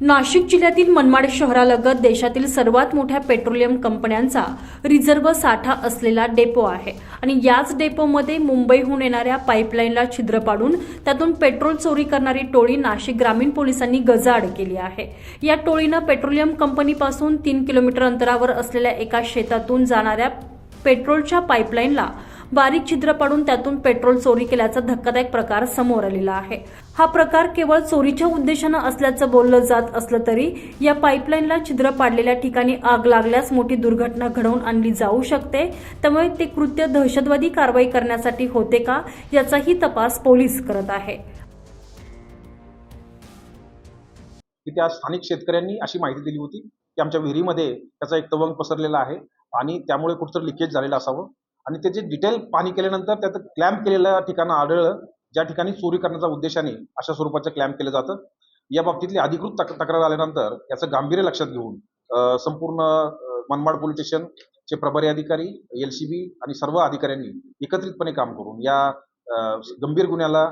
नाशिक जिल्ह्यातील मनमाड शहरालगत देशातील सर्वात मोठ्या पेट्रोलियम कंपन्यांचा रिझर्व्ह साठा असलेला डेपो आहे. आणि याच डेपोमध्ये मुंबईहून येणाऱ्या पाईपलाईनला छिद्र पाडून त्यातून पेट्रोल चोरी करणारी टोळी नाशिक ग्रामीण पोलिसांनी गजाआड केली आहे. या टोळीनं पेट्रोलियम कंपनीपासून तीन किलोमीटर अंतरावर असलेल्या एका शेतातून जाणाऱ्या पेट्रोलच्या पाईपलाईनला बारीक छिद्र पाडून त्यातून पेट्रोल चोरी केल्याचा धक्कादायक प्रकार समोर आलेला आहे. हा प्रकार केवळ चोरीच्या उद्देशानं असल्याचं बोललं जात असलं तरी या पाईपलाईनला छिद्र पाडलेल्या ठिकाणी आग लागल्यास मोठी दुर्घटना घडवून आणली जाऊ शकते. त्यामुळे ते कृत्य दहशतवादी कारवाई करण्यासाठी होते का याचाही तपास पोलीस करत आहे. की त्या स्थानिक शेतकऱ्यांनी अशी माहिती दिली होती की आमच्या विहिरीमध्ये त्याचा एक तवंग पसरलेला आहे आणि त्यामुळे कुठंतरी लिकेज झालेलं असावं. आणि त्याचे डिटेल पाणी केल्यानंतर त्यात क्लॅम्प केलेल्या ठिकाणं आढळलं ज्या ठिकाणी चोरी करण्याच्या उद्देशाने अशा स्वरूपाचं क्लॅम्प केलं जातं. या बाबतीतली अधिकृत तक तक्रार आल्यानंतर याचं गांभीर्य लक्षात घेऊन संपूर्ण मनमाड पोलीस स्टेशनचे प्रभारी अधिकारी एल सी बी आणि सर्व अधिकाऱ्यांनी एकत्रितपणे काम करून या गंभीर गुन्ह्याला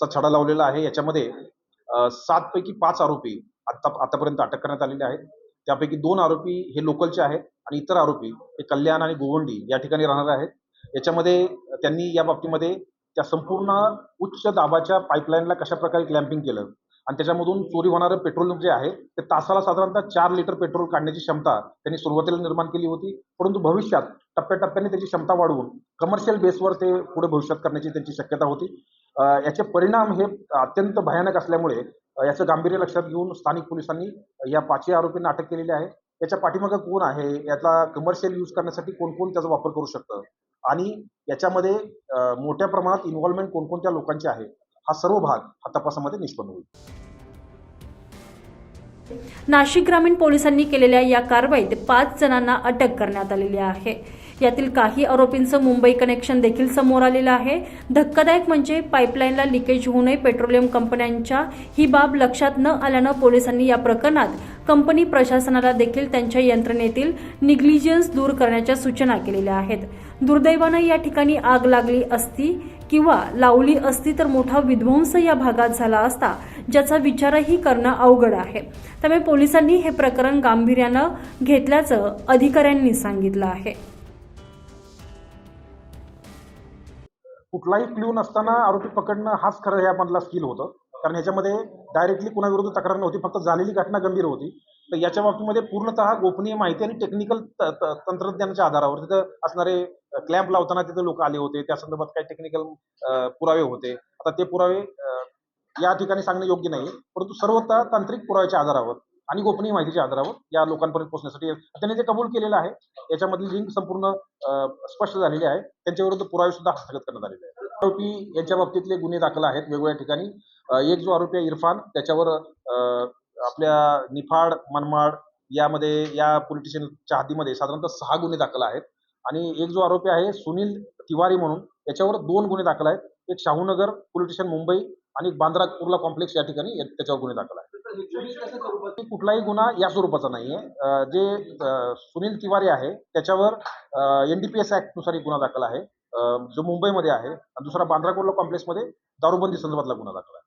चा छडा लावलेला आहे. याच्यामध्ये सातपैकी पाच आरोपी आता आतापर्यंत अटक करण्यात आलेले आहेत. त्यापैकी दोन आरोपी हे लोकलचे आहेत आणि इतर आरोपी हे कल्याण आणि गोवंडी या ठिकाणी राहणार आहेत. याच्यामध्ये त्यांनी या बाबतीमध्ये त्या संपूर्ण उच्च दाबाच्या पाईपलाईनला कशा प्रकारे क्लॅम्पिंग केलं आणि त्याच्यामधून चोरी होणारं पेट्रोल जे आहे ते तासाला साधारणतः चार लिटर पेट्रोल काढण्याची क्षमता त्यांनी सुरुवातीला निर्माण केली होती. परंतु भविष्यात टप्प्याटप्प्याने त्याची क्षमता वाढवून कमर्शियल बेसवर ते पुढे भविष्यात करण्याची त्यांची शक्यता होती. याचे परिणाम हे अत्यंत भयानक असल्यामुळे याचं गांभीर्य लक्षात घेऊन स्थानिक पोलिसांनी या पाचही आरोपींना अटक केलेली आहे. याच्या पाठीमागं कोण आहे? याचा कमर्शियल यूज करण्यासाठी कोण कोण त्याचा वापर करू शकतं? आणि याच्यामध्ये मोठ्या प्रमाणात इन्व्हॉल्वमेंट कोणकोणत्या लोकांची आहे? हा सर्व भाग हा तपासामध्ये निष्पन्न होईल. नाशिक ग्रामीण पोलिसांनी केलेल्या या कारवाईत पाच जणांना अटक करण्यात आलेली आहे. यातील काही आरोपींचं मुंबई कनेक्शन देखील समोर आलेलं आहे. धक्कादायक म्हणजे पाईपलाईनला लिकेज होऊ नये पेट्रोलियम कंपन्यांच्या ही बाब लक्षात न आल्यानं पोलिसांनी या प्रकरणात कंपनी प्रशासनाला देखील त्यांच्या यंत्रणेतील निग्लिजन्स दूर करण्याच्या सूचना केलेल्या आहेत. दुर्दैवानं या ठिकाणी आग लागली असती किंवा लावली असती तर मोठा विध्वंस या भागात झाला असता ज्याचा विचारही करणं अवघड आहे. त्यामुळे पोलिसांनी हे प्रकरण गांभीर्यानं घेतल्याचं अधिकाऱ्यांनी सांगितलं आहे. कुठलाही क्ल्यू नसताना आरोपी पकडणं हाच खरं यामधला स्किल होतं. कारण ह्याच्यामध्ये डायरेक्टली कुणाविरुद्ध तक्रार नव्हती फक्त झालेली घटना गंभीर होती. तर याच्या बाबतीमध्ये पूर्णतः गोपनीय माहिती आणि टेक्निकल तंत्रज्ञानाच्या आधारावर तिथं असणारे क्लॅम्प लावताना तिथे लोक आले होते. त्या संदर्भात काही टेक्निकल पुरावे होते. आता ते पुरावे या ठिकाणी सांगणं योग्य नाही परंतु सर्वतः तांत्रिक पुराव्याच्या आधारावर आणि गोपनीय माहितीच्या आधारावर या लोकांपर्यंत पोहोचण्यासाठी त्यांनी जे कबूल केलेलं आहे याच्यामधली लिंक संपूर्ण स्पष्ट झालेली आहे. त्यांच्याविरुद्ध पुरावे सुद्धा हस्तगत करण्यात आलेले आहेत. आरोपी यांच्या बाबतीतले गुन्हे दाखल आहेत वेगवेगळ्या ठिकाणी. एक जो आरोपी आहे इरफान त्याच्यावर अ, आपल्या निफाड मनमाड यामध्ये या पोलीस स्टेशनच्या हद्दीमध्ये साधारणतः सहा गुन्हे दाखल आहेत. आणि एक जो आरोपी आहे सुनील तिवारी म्हणून त्याच्यावर दोन गुन्हे दाखल आहेत. एक शाहूनगर पोलीस स्टेशन मुंबई आणि एक बांद्रा कुर्ला कॉम्प्लेक्स या ठिकाणी त्याच्यावर गुन्हे दाखल आहेत. कुठलाही गुन्हा या स्वरूपाचा नाहीये. जे सुनील तिवारी आहे त्याच्यावर एनडीपीएस ऍक्टनुसार एक गुन्हा दाखल आहे. जो मुंबईमध्ये आहे आणि दुसरा बांद्रा कुर्ला कॉम्प्लेक्समध्ये दारूबंदी संदर्भातला गुन्हा दाखल आहे.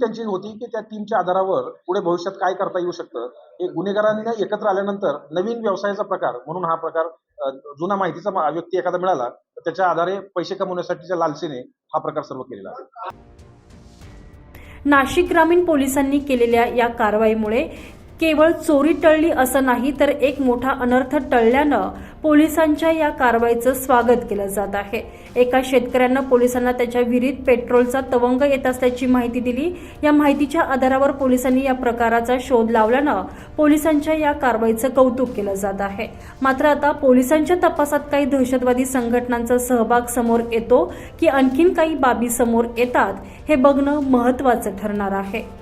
त्यांची होती की त्या टीमच्या आधारावर पुढे भविष्यात काय करता येऊ शकतं हे गुन्हेगारांना एकत्र आल्यानंतर नवीन व्यवसायाचा प्रकार म्हणून हा प्रकार जुना माहितीचा व्यक्ती एखादा मिळाला तर त्याच्या आधारे पैसे कमवण्यासाठीच्या लालसेने हा प्रकार सर्व केलेला आहे. नाशिक ग्रामीण पोलिसांनी केलेल्या या कारवाईमुळे केवळ चोरी टळली असं नाही तर एक मोठा अनर्थ टळल्यानं पोलिसांच्या या कारवाईचं स्वागत केलं जात आहे. एका शेतकऱ्यानं पोलिसांना त्याच्या विहिरीत पेट्रोलचा तवंग येत असल्याची माहिती दिली. या माहितीच्या आधारावर पोलिसांनी या प्रकाराचा शोध लावल्यानं पोलिसांच्या या कारवाईचं कौतुक केलं जात आहे. मात्र आता पोलिसांच्या तपासात काही दहशतवादी संघटनांचा सहभाग समोर येतो की आणखीन काही बाबी समोर येतात हे बघणं महत्त्वाचं ठरणार आहे.